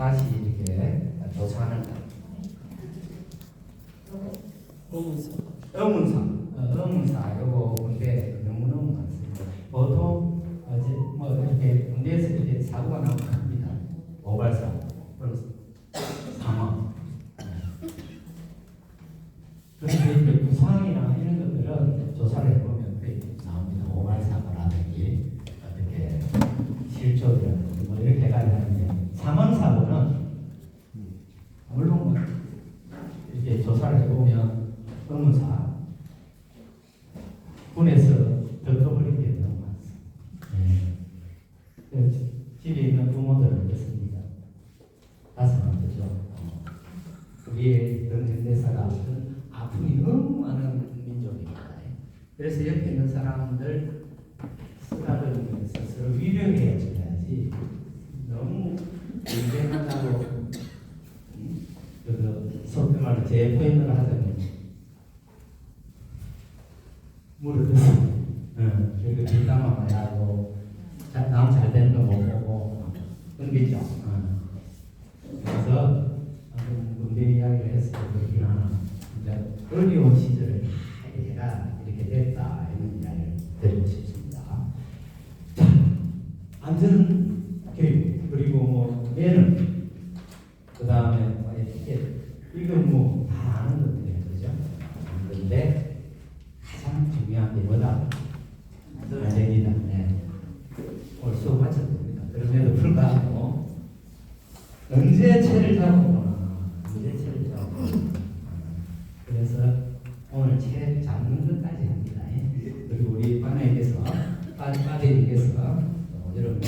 다시 이렇게 조사하는. 의문사, 어, 의문사 요거 군대 너무너무 많습니다. 보통 어, 이제 뭐 이렇게 군대에서 이렇게 사고가 나면 합니다. 오발사, 또는 사망. 그런데 이제 부상이나 이런 것들은 조사를 해보면 거의 나옵니다. 오발사고라든지 어떻게 실족이라든지 뭐 이렇게 해가지고 사망 사고는 물론 뭐 이렇게 조사를 해보면 의문사 군에서 덮어버린 게 너무 많습니다. 네. 그래서 집에 있는 부모들은 어떻습니까? 다섯 번째죠. 어, 우리의 그런 현대사가 어떤 아픔이 너무 많은 민족입니다. 그래서 옆에 있는 사람들 쓰다듬으면서 서로 위로해 줘야지. 너무 그 속된 말로 제 표현을 하자면 물을 드시 응, 그리고 뒷담화 하고 남잘 되는 거 못 보고 그런 게 있죠. 응. 그래서 아무튼 군대 이야기를 해서 그렇긴 하나 이제 어려운 시절을 해가 이렇게 됐다 이런 이야기를 드리고 싶습니다. 자, 안전 교육 그리고 뭐 예능 그 다음에 뭐 에티켓 이거 뭐다 아는 것들이에요, 그죠? 그런데 가장 중요한 게 뭐다? 안전이다. 네. 오늘 수업 마쳤습니다. 그럼에도 불구하고 언제 채를 잡았구나. 언제 채를 잡았구나. 그래서 오늘 채 잡는 것까지 합니다. 예. 그리고 우리 반에게서 빠디님께서 여러분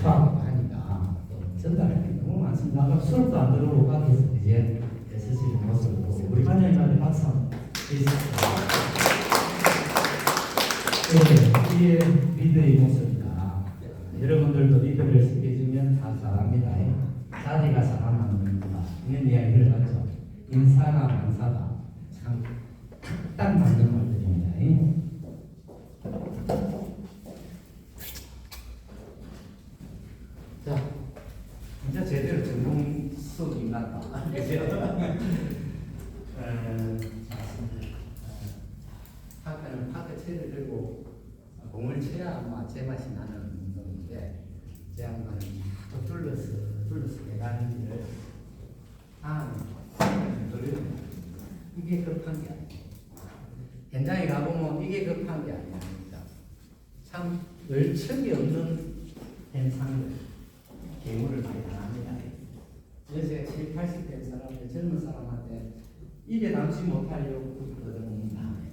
수학을 하니까 또 전달할 게 너무 많습니다. 아까 수업도 안 들어오고 밖에서 이제 애쓰시는 모습을 보고 우리 반장님한테 박수 한번 드리겠습니다. 네, 이게 리더의 모습이다. 여러분들도 리더를 시켜주면 다 잘합니다. 자리가 사람 만 는다 이런 이야기를 하죠. 인사가 만사다. 참딱 맞는 말들입니다. 자, 진짜 제대로 전공 수업이 났다. 파크는 파크 채를 들고 공을 쳐야 아마 제맛이 나는 운동인데 제 양반은 또 둘러서 둘러서 대가는 일을 아 그래요. 이게 급한 게 아니에요. 현장에 가보면 이게 급한 게 아닙니다. 참 열척이 없는 현상들 괴물을 많이 당합니다. 요새 7, 80대 사람들 젊은 사람한테 입에 담지 못하려고 그러는 다음에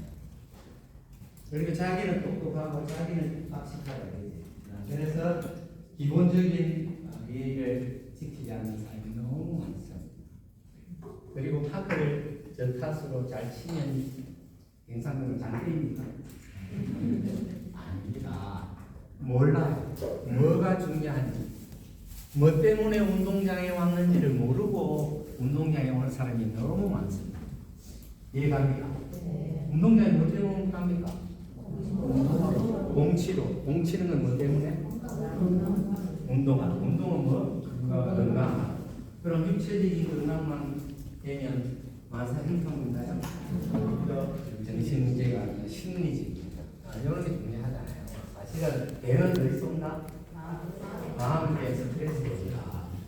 그리고 자기는 똑똑하고 자기는 그러지. 그래서 기본적인 예의를 지키지 않는 사람이 너무 많습니다. 그리고 파크를 저 탓으로 잘 치면 영상으로 잘 때립니까? 아닙니다. 몰라요. 뭐가 중요한지. 뭐 때문에 운동장에 왔는지를 모르고 운동장에 오는 사람이 너무 많습니다. 이해갑니까? 운동장에 뭐 때문에 갑니까? 공치로. 공치는 건 뭐 때문에? 운동화. 운동은 뭐? 건강. 그럼 육체적인 건강만 되면 만사 행복인가요? 정신 문제가 아니라 심리적입니다. 아, 이런 게 중요하잖아요. 사실은 어디 쏜다? 마음의 스트레스입니다.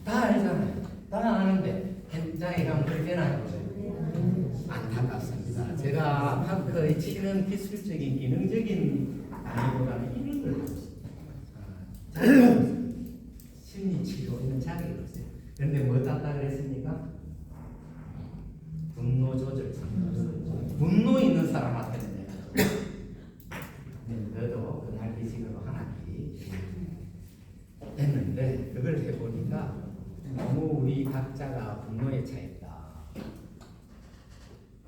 다 알잖아요. 다 아는데 현장에 가면 그렇게? 안타깝습니다. 제가 파크의 치는 기술적인 기능적인 아니보다는 이런 걸 하고. 아, 없어요. 심리 치료에는 자격이 없어요. 그런데 뭐 땄다 그랬습니까? 분노 조절. 분노 있는 사람한테는 내가 네, 너도 그 날개식으로 하나씩 했는데 그걸 해보니까 너무 우리 각자가 분노에 차있다.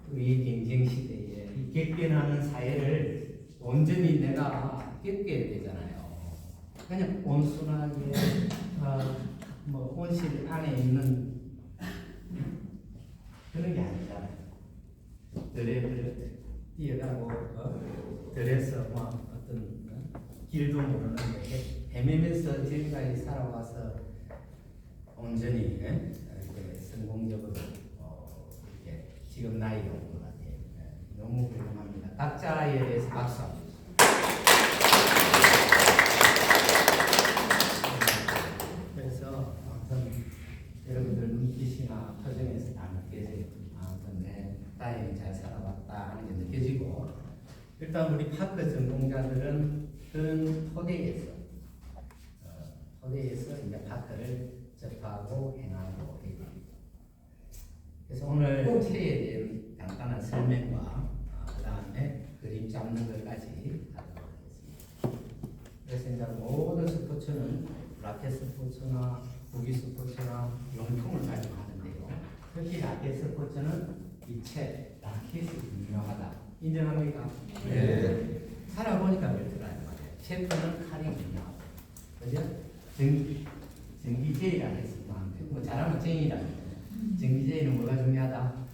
우리 경쟁 시대에 이 객변하는 사회를 온전히 내가 겪게 되잖아요. 그냥 온순하게 어, 뭐 온실 안에 있는 그런 게 아니잖아요. 들에 뛰어가고 어? 들에서 뭐 어떤 어? 길도 모르는데 헤매면서 지금까지 살아와서 온전히 예? 성공적으로 어, 이렇게 지금 나이가 온것 같아요. 예, 너무 훌륭합니다. 각자에 대해서 박수. 그래서 아무튼 여러분들 눈빛이나 표정에서 다 느껴져요. 아무튼 내 딸이 잘 살아왔다 하는 게 느껴지고 일단 우리 파크 전공자들은 그런 토대에서 어, 토대에서 이제 파크를 접하고 행하고. 그래서 오늘 체에 대한 간단한 설명과 그 다음에 그림 잡는 것까지 하도록 하겠습니다. 그래서 이제 모든 스포츠는 라켓 스포츠나 구기 스포츠나 용품을 가지고 하는데요. 특히 라켓 스포츠는 이체 라켓이 유명하다. 인정합니까? 네. 살아보니까 그렇더라는 말이에요. 셰프는 칼이 유명하다. 그죠? 전기, 전기제이라 했으면 안 돼. 뭐 잘하면 쟁이라 했 전기제이는 뭐가 중요하다?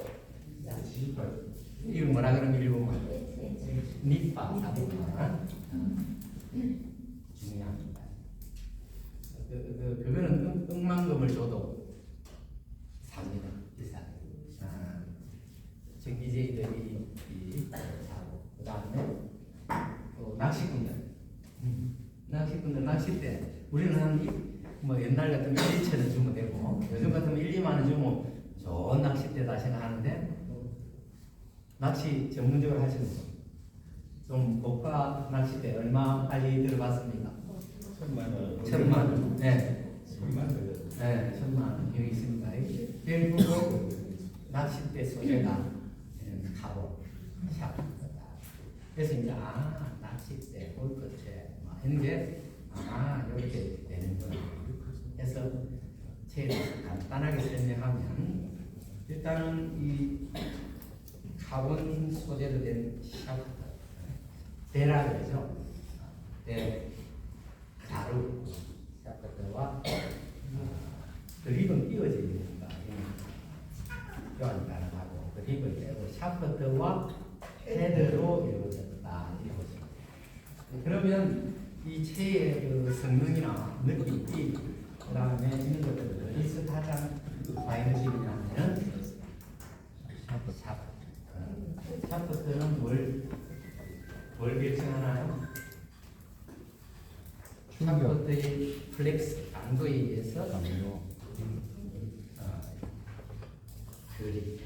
이거 뭐라 그러면 일본말? 니빠 사부가 중요합니다. 그, 그, 그거는 億, 억만금을 줘도 삽니다. 비싸요. 아, 전기제이들이 이, 사고 그 다음에 또 낚시꾼들 낚시꾼들 낚싯대 우리는 한 뭐 옛날 같으면 1, 2천원 주면 되고 요즘 같으면 1, 2만 원 주면 좋은 낚싯대다 생각하는데 낚시 전문적으로 하시는 분. 좀 고가 낚싯대 얼마까지 들어봤습니까? 천만 원. 천만 원. 네. 천만 원. 네, 천만 원 여기 있습니다. 결국 낚싯대 소재가 예, 카본, 샵. 그래서 이제 아 낚싯대, 골프채 뭐 하는 게 아 이렇게 되는구나. 그래서 제일 간단하게 설명하면 일단은 이 카본 소재로 된 샤프트 대라 그러죠. 대 가루 샤프트와 그립은 띄워져 있으니까 교환 가능하고 그립을 떼고 샤프트와 헤드로 이루어졌다 이렇게 보시면. 그러면 이 체의 그 성능이나 느낌이 그 다음에 이런 것들을 비슷하지 마이너식이라면 샤프트 샤프트 샤프트는 뭘, 뭘 결정하나요? 샤프트의 플렉스 강도에 의해서 어, 그리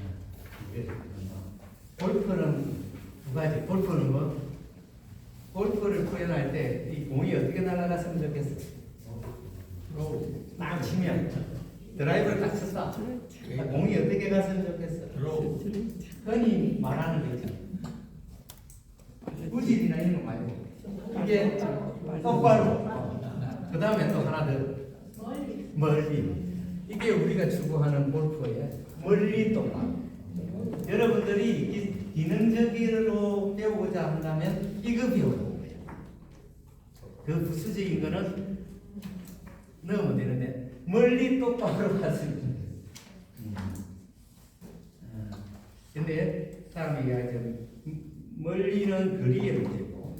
골프는 두 가지. 골프는 뭐 골프를 표현할 때 이 공이 어떻게 날아갔으면 좋겠어? 딱 치면 드라이버를 딱 쳤다 공이 어떻게 갔으면 좋겠어? 드로우. 흔히 말하는 거 있잖아. 우질이나 이런 거 말고. 이게 똑바로. 그 다음에 또 하나 더. 멀리. 이게 우리가 추구하는 골프의 멀리 똑바로 여러분들이 이 기능적으로 배우고자 한다면 이거 배우는 거예요 그 부수적인 거는 넣으면 되는데 멀리 똑바로 갔으면 좋겠어요 음. 어, 근데 사람이 이야기하죠 멀리는 거리의 문제고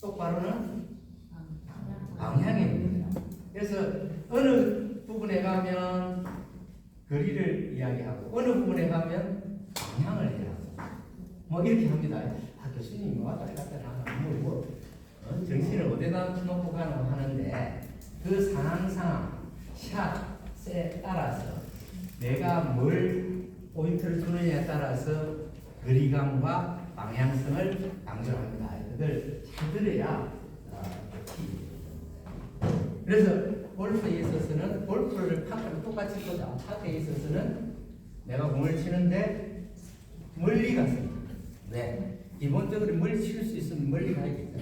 똑바로는 방향의 문제다. 그래서 어느 부분에 가면 거리를 이야기하고 어느 부분에 가면 방향을 해라. 뭐 이렇게 합니다. 아 교수님 뭐 왔다 갔다 하면 뭐, 뭐 어? 정신을 어디다 놓고 가노 하는데 그 상황 상황 샷에 따라서 내가 뭘 포인트를 주느냐에 따라서 거리감과 방향성을 강조합니다. 그걸 잘 들어야 어, 티. 그래서 골프에 있어서는 골프를 파크를 똑같이 보자. 파크에 있어서는 내가 공을 치는데 멀리 갔습니다. 왜? 기본적으로 멀리 칠 수 있으면 멀리 가야겠죠.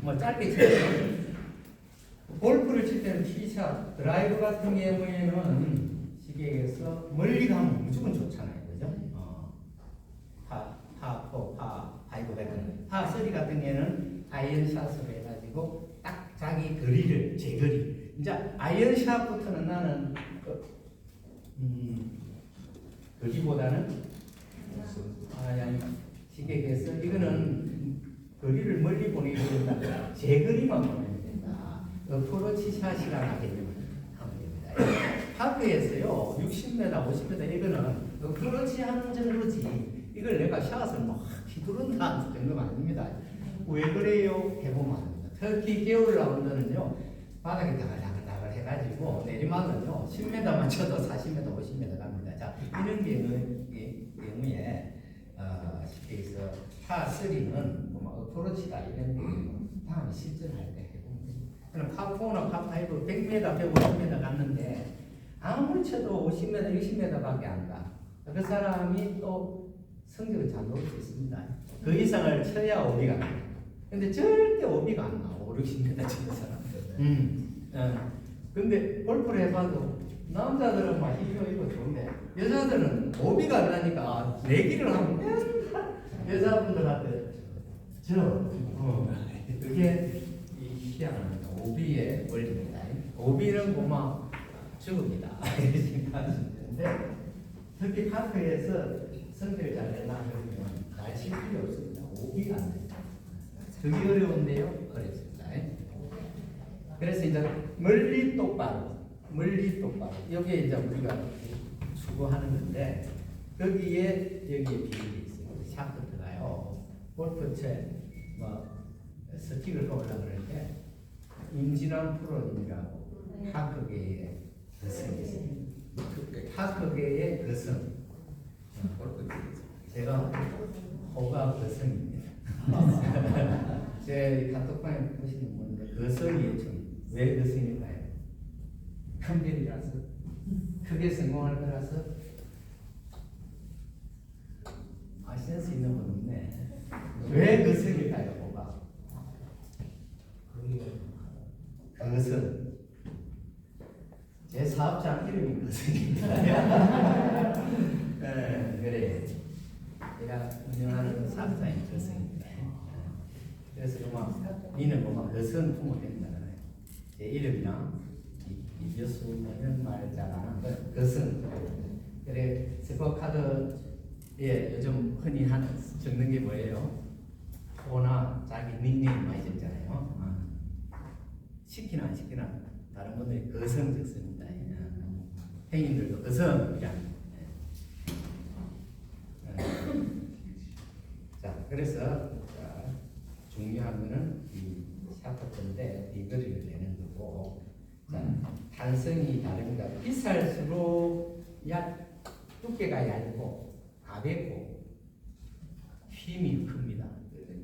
뭐 짧게 치면 골프를 칠 때는 티샷, 드라이브 같은 경우에는 시계에서 멀리 가면 무조건 좋잖아요. 그죠? 어. 파, 파, 포, 파, 파이브 같은 파, 쓰리 같은 경우에는 아이언샷으로 해가지고 딱 자기 거리를, 제 거리. 이제 아이언샷부터는 나는 그, 음, 거리보다는 아, 아니, 시계에서 이거는 거리를 멀리 보내야 된다. 제 거리만 보내면 된다. 어프로치 샷이라는 개념을 하면 됩니다. 카드에서요 60m, 50m 이거는 그렇지 않은 정도지 이걸 내가 샷을 막 휘두른다는 정도가 아닙니다. 왜 그래요? 해보면 압니다. 특히 겨울 라운드는요 바닥이 다글다글다글 해가지고 내리막은요 10m만 쳐도 40m, 50m 갑니다. 자 이런 이- 경우에 해서 파3는 뭐 어프로치다 이런 다음에 실전할 때 해보면 됩니다. 그럼 파4나 파5 100m, 150m 갔는데 아무리 쳐도 50m, 60m밖에 안 가. 그 사람이 또 성적을 잘 놓을 수 있습니다. 그 이상을 쳐야 오비가 나. 근데 절대 오비가 안 나. 5, 60m 치는 사람들. 음. 어. 근데 골프를 해봐도 남자들은 막 이거 이거 좋은데 여자들은 오비가 안 나니까 내기를 하면 여자분들한테 저 어. 그게 이 희한한 오비의 원리입니다. 오비는 고마 죽읍니다. 이렇게 생각하시면 되는데 특히 카페에서 성적을 잘 그러면 날씨 필요 없습니다. 오비가 안 됩니다. 그게 어려운데요? 어렵습니다. 그래서 이제 멀리 똑바로, 멀리 똑바로. 여기에 이제 우리가 추구하는 건데 거기에 여기에 비밀이 있어요. 샤프트가요. 골프채 뭐 스틱을 놓으려고 그럴 때 임진환 프로님이라고 하크계의 거성이 있습니다. 하크계의 거성. 골프채에서. 제가 호가 거성입니다. 제 카톡방에 보시는 분들 거성이 좀왜 거성일까요? 큰 별이라서 크게 성공할 거라서 아 센스 있는 분 없네. 왜 거성일까요, 호가? 거성. 제 사업장 이름이 거성입니다. 네, 그래. 제가 운영하는 사업장이 거성입니다. 그래서 그만 니는 그만 거성 품어 된다. 제 이름이나 이- 이교수 뭐 이런 말 잘하는 거 거성. 그래 스포 카드 에 요즘 흔히 하는 적는 게 뭐예요? 호나 자기 닉네임 많이 적잖아요. 어. 시키나 안 시키나 다른 분들이 거성 적습니다. 예. 행인들도 거성 이렇게 합니다. 예. 자, 그래서 자, 중요한 거는 이 샤프트인데 비거리를 내는 거고 자, 탄성이 다릅니다. 비쌀수록 약 두께가 얇고 가볍고 힘이 큽니다.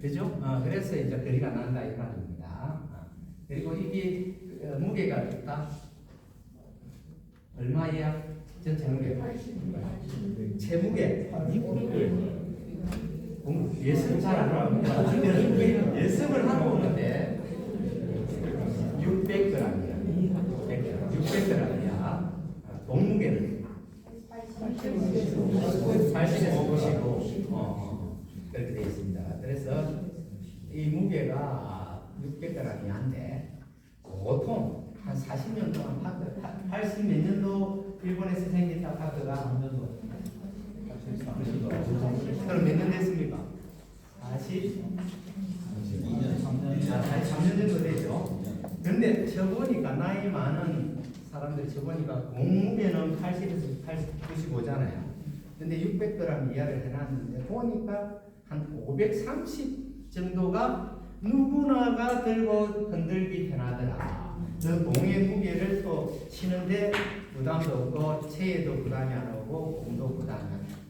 그죠? 어, 그래서 이제 거리가 난다 이 말입니다. 아, 그리고 이게 어, 무게가 딱 얼마야? 전체 무게 체무게 공- 예습 잘안 하고 예습을 하고 오는데 600g이야. 600g이야. 몸무게는 80에서 55 어, 그렇게 되어 있습니다. 그래서 이 무게가 600g이 한데 보통 한 40년 동안 파트 80 몇 년도 일본에서 생긴 파트가 그럼 몇 년 됐습니까? 40 자, 43년 정도 되죠. 근데 쳐보니까 나이 많은 사람들 쳐보니까 몸무게는 80에서 80, 95잖아요. 근데 600g 이하를 해놨는데 보니까 한 530 정도가 누구나가 들고 흔들기 편하더라. 그 공의 무게를 또 치는데 부담도 없고 체에도 부담이 안 오고 공도 부담이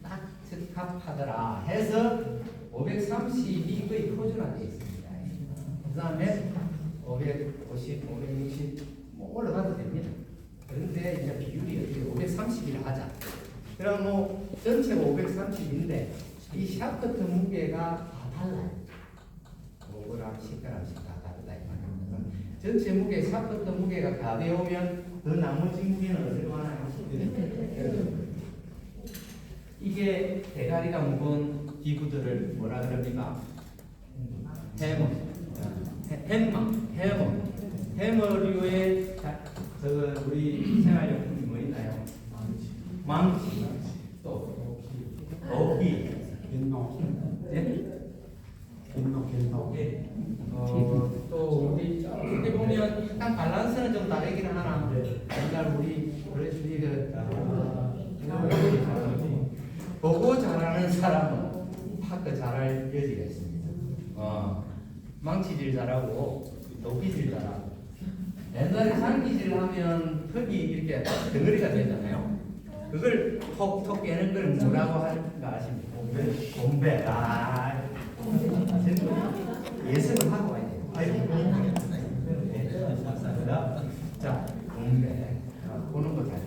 딱 적합하더라 해서 530이 거의 표준화되어 있습니다. 그 다음에 550, 560, 뭐 올라가도 됩니다. 그런데 이제 비율이 어떻게 530이라 하자. 그럼 뭐 전체가 530인데 이 샤프트 무게가 다 달라요. 5g, 10g씩 다 다르다 이 말입니다. 전체 무게, 샤프트 무게가 가벼우면 그 나머지 무게는 어디로 가나요? 이게 대가리가 무거운 기구들을 뭐라 그럽니까? 해머, 해- 햄머, 해머, 해머류의 자- 그 우리 있나요? 망치, 또 도끼, 예? 예. 어, 또 우리 어떻게 보면 약간 밸런스는 좀 다르긴 하나. 옛날 우리 우리 우리 그 보고 잘하는 사람은 파크 잘할 여지가 있습니다. 어, 망치질 잘하고 도끼질 잘하고 옛날에 장기질 하면 흙이 이렇게 덩어리가 되잖아요. 그걸 톡톡 깨는 걸 뭐라고 하는가 아십니까? 공배. 공배. 아, 예습을 하고 와야 돼요. 아이고, 네, 감사합니다. 자, 공배. 아, 보는 거 잘.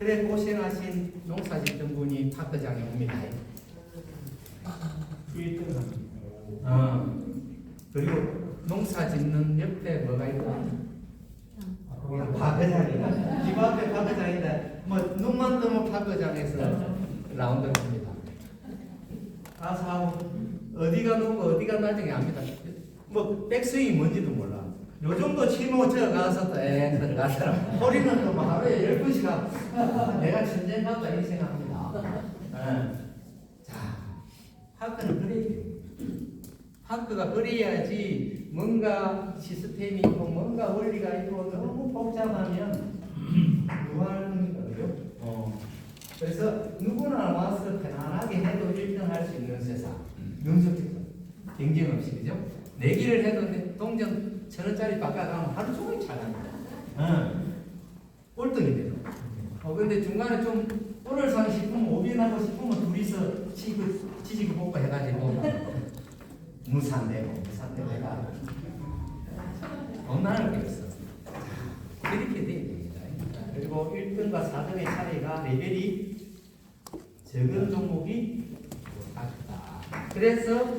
그래 고생하신 농사짓던 분이 파크장에 옵니다. 1등 어. 그리고 농사 짓는 옆에 뭐가 거기는 파크장이다. 집 앞에 파크장인데 뭐 눈만 뜨면 파크장에서 라운드를 합니다. 가서 하고 어디가 누고 어디가 나중에 압니다. 뭐 백스윙이 뭔지도 몰라. 요 정도 치면 저 가서 땡 들어가더라. 소리는 또뭐 하루에 열 번씩 하고 내가 천재인가 이 생각합니다. 예. 자, 파크는 그래야 돼요. 파크가 그래야지 뭔가 시스템이 있고 뭔가 원리가 있고 너무 복잡하면 누가 그죠? 어. 그래서 누구나 와서 편안하게 해도 1등 할 수 있는 세상. 명석해서 경쟁 없이 그죠? 내기를 해도 내 동전 천 원짜리 바꿔가면 하루 종일 잘합니다. 응. 꼴등이 돼요. 어 근데 중간에 좀 꼴을 사고 싶으면 오빈하고 싶으면 둘이서 치고 치지고 볶고 해가지고 무산되고 무산되고 해가 엄나는 게 없어. 그렇게 돼야 됩니다. 그리고 1등과 4등의 차이가 레벨이 적은 종목이 낮다. 그래서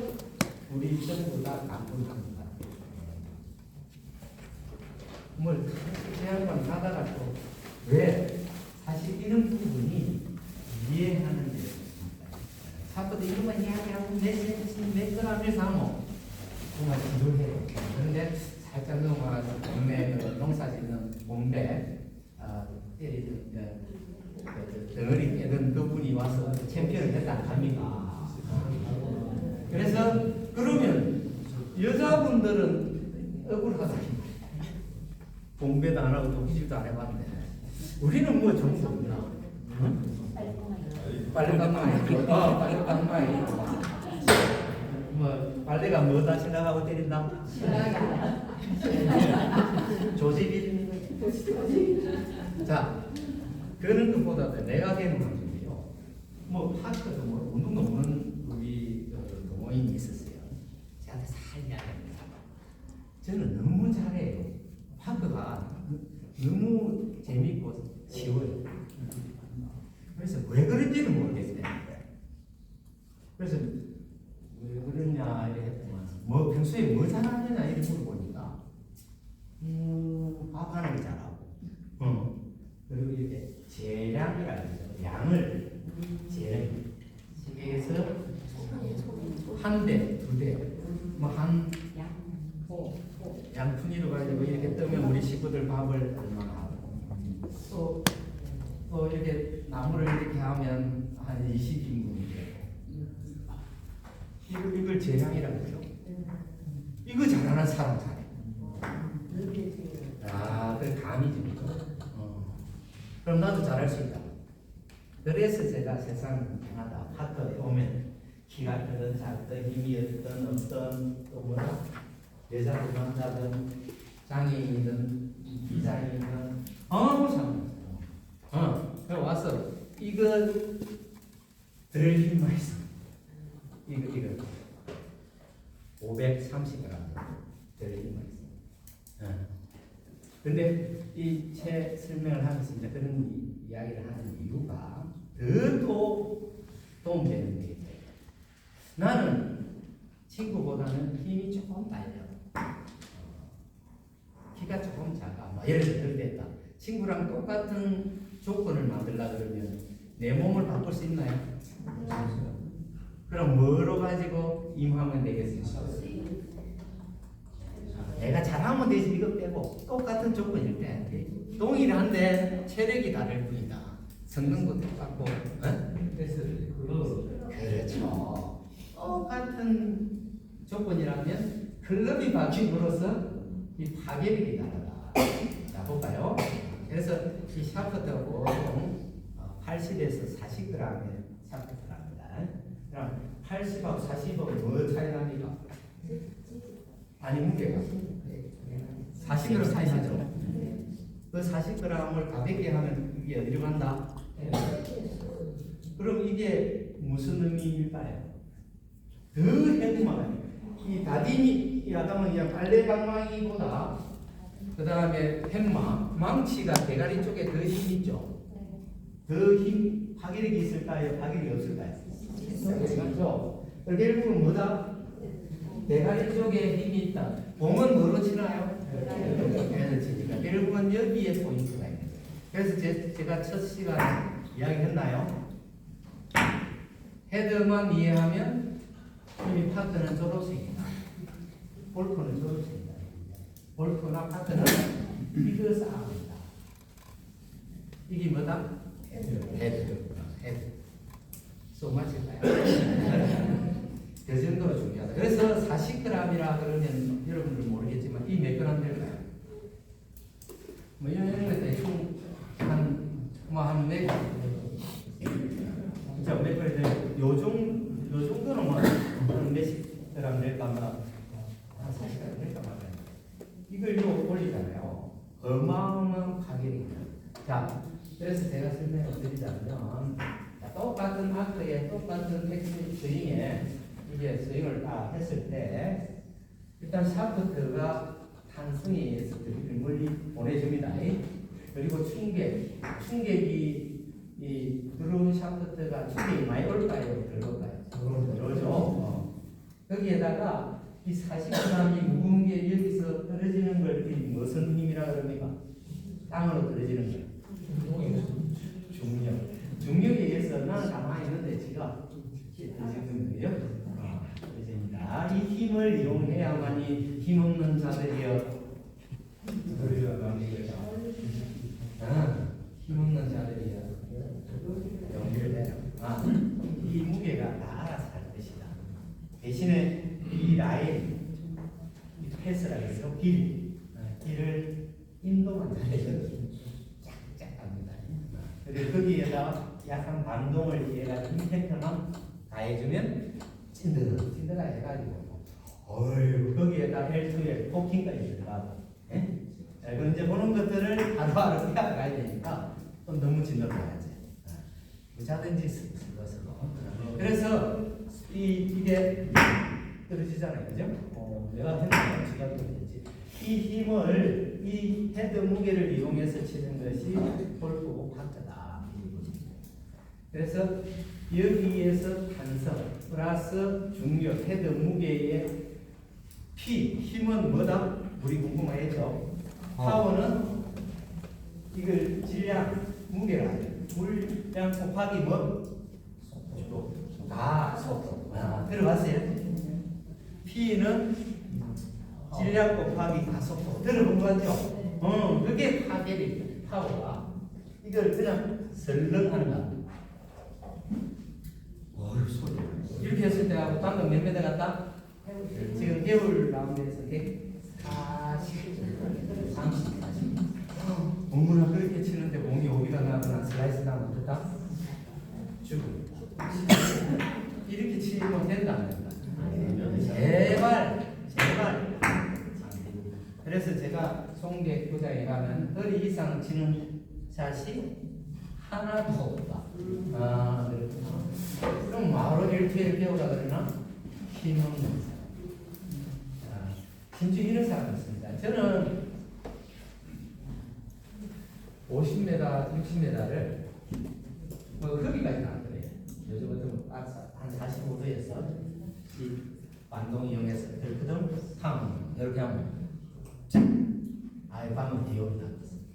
우리 전부 다 강분합니다. 뭘 제한만 하다가 또 왜? 사실 이런 부분이 이해하는 데. 자꾸 이것만 이야기하고 내 내 거라면서 하면 정말 지루해요. 그런데 살짝 넘어가서 동네 그 농사 짓는 공대 아, 때리던 그, 그, 덩어리 깨던 그분이 와서 챔피언을 했다 합니다. 그래서 그러면 여자분들은 억울하다. 공배도 안 하고 독실도 안 해봤네. 우리는 뭐 정도 없나? 빨래 방망이. 어, 빨래 방망이. 뭐 빨래가 뭐다 생각하고 때린다? 조직이. 자, 그런 것보다도 내가 되는 방법이요. 뭐 파트도 뭐 운동도 모르는 우리 그 동호인이 있었어요. 저한테 살이야 됩니다. 저는 너무 잘해요. 파크가 너무 재밌고 쉬워요. 그래서 왜 그런지는 모르겠어요. 그래서 왜 그러냐 이래 했더만 뭐 평소에 뭐 잘하느냐 이렇게 물어보니까 음, 밥하는 거 잘하고 어. 그리고 이렇게 재량이라 그러죠. 양을 재량 시계에서 한 대, 두 대, 뭐한 양푼이로 가지고 이렇게 뜨면 우리 식구들 밥을 얼마나 하고 또, 또 이렇게 나무를 이렇게 하면 한 20인분이 되고 이거, 이걸 재량이라고 그러죠? 이거 잘하는 사람 잘해 아, 그 감이 좀 있죠 어. 그럼 나도 잘할 수 있다. 그래서 제가 세상 강하다 파트에 오면 키가 크든 작든 힘이 어떤 어떤 또 뭐라? 여자든 남자든 장애인이든 비장애인이든 아무 상관없어. 어, 그래 와서 이거 들 힘만 있어. 이거 이거 530g 들 힘만 있어. 어. 근데 이 책 설명을 하면서 이제 그런 이, 이야기를 하는 이유가 더또 도움되는 게. 나는 친구보다는 힘이 조금 딸려. 키가 조금 작아. 뭐 예를 들어 그랬다. 친구랑 똑같은 조건을 만들라 그러면 내 몸을 바꿀 수 있나요? 그럼 뭐로 가지고 임하면 되겠습니까? 내가 잘하면 되지 이거 빼고 똑같은 조건일 때 동일한데 체력이 다를 뿐이다. 성능도 똑같고, 어? 그렇죠. 똑같은 조건이라면 클럽이 바뀜으로써 이 파괴력이 다르다. 자 볼까요? 그래서 이 샤프트가 보통 80에서 40g의 샤프트랍니다. 그럼 80하고 40하고 뭐 차이 납니까? 아니 무게가 40g 차이 나죠. 그 40g을 가볍게 하면 이게 어디로 간다? 그럼 이게 무슨 의미일까요? 더 해구만 이 다디미 이 아담은 그냥 빨래 방망이보다 그 다음에 햄마 망치가 대가리 쪽에 더힘 있죠. 더 힘 파괴력이 있을까요? 파괴력이 없을까요? 있죠. 결국은 뭐다? 대가리 쪽에 힘이 있다. 봉은 뭐로 치나요? 그래서 치니까 결국은 여기에 포인트가 있는 거예요. 그래서 제, 제가 첫 시간에 이야기했나요? 헤드만 이해하면 이 파트는 졸업생이다. 골프는 졸업생이다. 골프나 파트는 이거 싸움이다. 이게 뭐다? 헤드. 헤드. 쏙 맞을까요? 그 정도로 중요하다. 그래서 40g이라 그러면 여러분들 모르겠지만 이 몇 그램 될까요? 뭐 이런 거 대충 한 뭐한 몇, 진짜 몇 그램 돼? 요정 요 정도는 뭐한 몇십 그램 될까 뭐한 40g 될까 말이야. 이걸 요 올리잖아요. 어마어마한 가격입니다. 자, 그래서 제가 설명을 드리자면 자, 똑같은 아크에 똑같은 텍스 스윙에 이게 스윙을 다 했을 때 일단 샤프트가 탄성에서 드립을 멀리 보내줍니다. 그리고 충격, 충격이 이 들어온 샤프트가 충격이 많이 올까요? 들어올까요? 들어오죠. 어. 거기에다가 이 40g이 무거운 게 여기서 떨어지는 걸이 무슨 힘이라 그럽니까? 땅으로 떨어지는 거. 중력. 중력에 의해서 나는 가만히 있는데 지가 떨어지는 거예요. 그렇습니다. 이 힘을 이용해야만이 힘없는 자들이여 아. 아. 대신에 이 라인, 이 패스라 해서 길, 아, 길을 인도만 잘해서 쫙쫙 갑니다. 그리고 거기에다 약간 반동을 해가지고 임팩트만 가해주면 찐득 찐득하 해가지고 어휴 거기에다 L2L 포킹까지 들어가고 예? 자, 이거 이제 보는 것들을 하루하루 피해가야 되니까 좀 너무 진득해야지 부자든지 슬슬슬 그래서 이, 이게 떨어지잖아요 그죠? 어, 내가 했는데 지가 떨어졌지 이 힘을 이 헤드 무게를 이용해서 치는 것이 골프 파트다 그래서 여기에서 탄성 플러스 중력 헤드 무게의 P 힘은 뭐다? 우리 궁금하겠죠? 파워는 이걸 질량 무게라 물량 곱하기 뭐? 속도 다 속도 아, 들어봤어요? P는 질량 곱하기 가속도 들어본 거죠? 어, 그게 파괴력 파워가. 이걸 그냥 설렁하는 거야 어휴 소리 이렇게 했을 때하고 방금 몇 메다 갔다? 지금 개울 라운드에서 140, 30, 40 어머나 그렇게 치는데 몸이 오기가 나거나 슬라이스 나면 어떡다? 죽음 이렇게 치면 된다 안 된다? 제발 그래서 제가 송대 구장에 가면 허리 이상 치는 샷이 하나도 없다. 아 그렇구나. 그럼 바로 일주일 배우라 그러나? 힘없는 사람. 아, 진짜 이런 사람이 있습니다. 저는 50m, 60m를 뭐 거기까지는 안 그래요? 요즘 같은 한 45도에서 이 반동 이용해서 들거든? 탕 이렇게 하면 쫙 온다.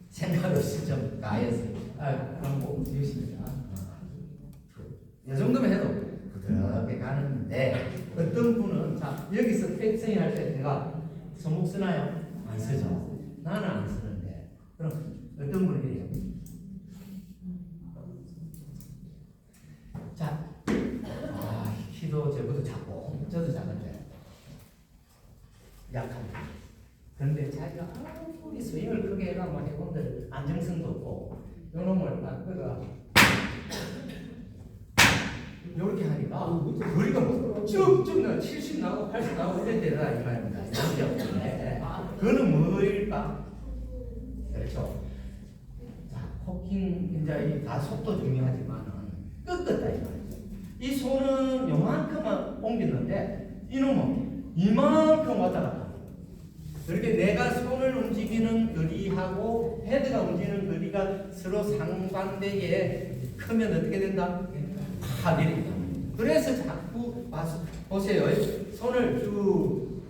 생각 없이 좀 가해서 아 그럼 꼭 비우십니다. 이 정도면 해도 부드럽게 가는데 어떤 분은 자 여기서 백승이 할 때 내가 손목 쓰나요? 안 쓰죠. 나는 안 쓰는데. 그럼 어떤 분이 이래요? 자 아, 키도 저보다 작고 저도 작은데 약합니다. 그런데 자기가 아무리 스윙을 크게 해가 뭐 해본들 안정성도 없고 요 놈을 딱 뜯어. 이렇게 하니까 우리가 뭐 쭉쭉 나 70 나고 80 나고 이래 되다 이 말입니다. 양쪽. 네. 그거는 뭐일까? 그렇죠. 자, 코킹 이제 이 가속도 중요하지만은 끄끄다 이 말이죠. 이 손은 요만큼만 옮기는데 이놈은 이만큼 왔다 갔다. 그렇게 내가 손을 움직이는 거리하고 헤드가 움직이는 거리가 서로 상반되게 크면 어떻게 된다? 하늘이다. 그래서 자꾸 봐서 보세요. 손을 쭉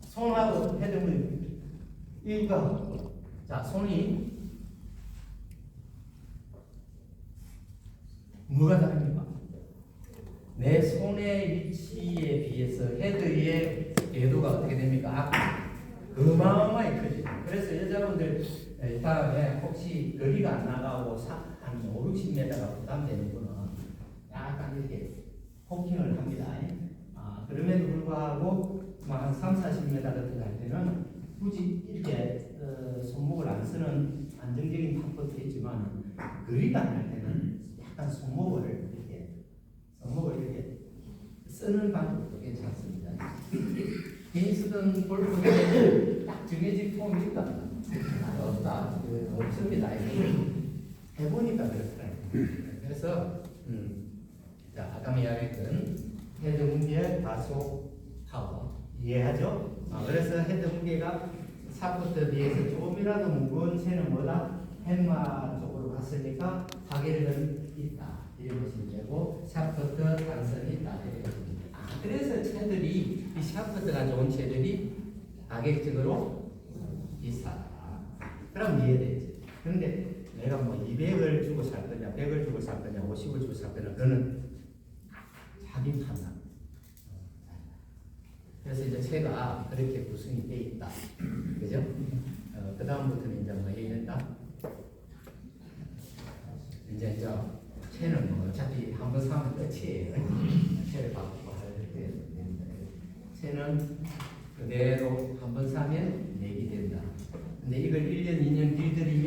손하고 헤드는 이거 자 손이 뭐가 다릅니까? 내 손의 위치에 비해서 헤드의 궤도가 어떻게 됩니까? 어마어마히 크지. 그래서 여자분들 에, 다음에 혹시 거리가 안 나가고 사, 한 5, 60m가 부담되는 분은 약간 이렇게 호킹을 합니다. 아, 그럼에도 불구하고 뭐한 3, 40m 같은 할 때는 굳이 이렇게 어, 손목을 안 쓰는 안정적인 탑것도 있지만 거리가 안 날 때는 약간 손목을 이렇게 손목을 이렇게 쓰는 괜찮습니다. 괜히 쓰던 골프는 딱 정해진 폼이 있다. 아, 없다. 그, 없습니다. 해보니까 그렇더라고요. 그래서, 음, 자, 아까 이야기했던 헤드 무게, 가속, 파워. 이해하죠? 아, 그래서 헤드 무게가 사포트에 비해서 조금이라도 무거운 채는 뭐다? 햄마 쪽으로 갔으니까 파괴력은 있다. 이렇게 보시면 되고, 샤프트 단선이 있다. 이렇게 보시면 그래서 채들이, 이 샤프트가 좋은 채들이 가격적으로 비싸다. 그럼 이해되지. 근데 내가 뭐 200을 주고 살 거냐, 100을 주고 살 거냐, 50을 주고 살 거냐, 그거는 자기 판단. 그래서 이제 채가 그렇게 구성이 돼 있다. 그죠? 어, 그 다음부터는 이제 뭐 얘기한다? 이제 저 채는 뭐 어차피 한 번 사면 끝이에요. 채를 때. 채는 그대로 한 번 사면 내기 된다. 근데 이걸 1년, 2년 길들이면